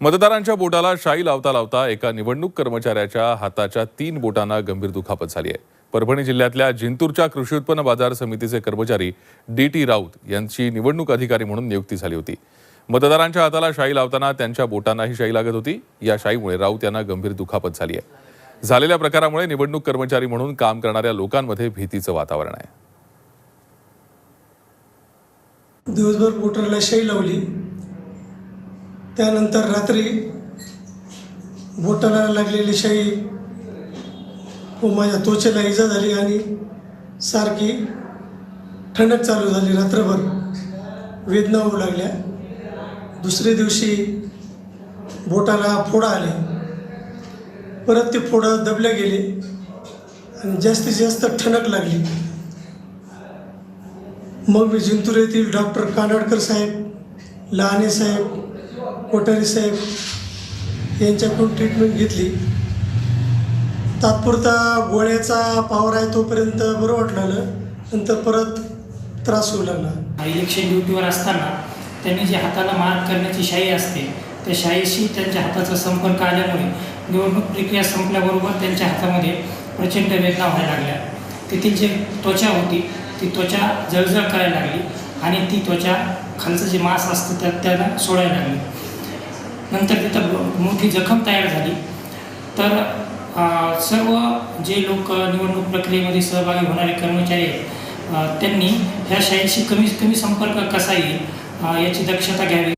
मतदारांच्या बोटाला शाई लावता लावता एका निवडणूक कर्मचाऱ्याच्या हाताच्या तीन बोटांना गंभीर दुखापत झाली आहे. परभणी जिल्ह्यातल्या जिंतूरच्या कृषी उत्पन्न बाजार समितीचे कर्मचारी डी टी राऊत यांची निवडणूक अधिकारी म्हणून नियुक्ती झाली होती. मतदारांच्या हाताला शाई लावताना त्यांच्या बोटांनाही शाई लागत होती. या शाईमुळे राऊत यांना गंभीर दुखापत झाली आहे. झालेल्या प्रकारामुळे निवडणूक कर्मचारी म्हणून काम करणाऱ्या लोकांमध्ये भीतीचं वातावरण आहे. दिवसभर पोटरला शाई लावली. त्यानंतर रात्री बोटाला लागलेली शाई व माझ्या त्वचेला इजा झाली आणि सारखी ठणक चालू झाली. रात्रभर वेदना होऊ लागल्या. दुसऱ्या दिवशी बोटाला फोडा आले. परत ते फोडं दबले गेले आणि जास्तीत जास्त ठणक लागली. मग मी जिंतूर येथील डॉक्टर कानाडकर साहेब लहाने साहेब कोठारी साहेब यांच्याकडून ट्रीटमेंट घेतली. तात्पुरता गोळ्याचा पावर आहे तोपर्यंत बरं वाटलं नंतर परत त्रास होऊ लागला. इलेक्शन ड्युटीवर असताना त्यांनी जी हाताला मार्क करण्याची शाई असते त्या शाईशी त्यांच्या हाताचा संपर्क आल्यामुळे निवडणूक प्रक्रिया संपल्याबरोबर त्यांच्या हातामध्ये प्रचंड वेदना व्हायला लागल्या. तेथील जी त्वचा होती ती त्वचा जळजळ करायला लागली आणि ती त्वचा खालचं जे मांस असतं त्यात त्याला सोडायला लागली. नंतर तिथं मोठी जखम तयार झाली. तर सर्व जे लोक निवडणूक प्रक्रियेमध्ये सहभागी होणारे कर्मचारी आहेत त्यांनी ह्या शाळेशी कमीत कमी संपर्क कसा येईल याची दक्षता घ्यावी.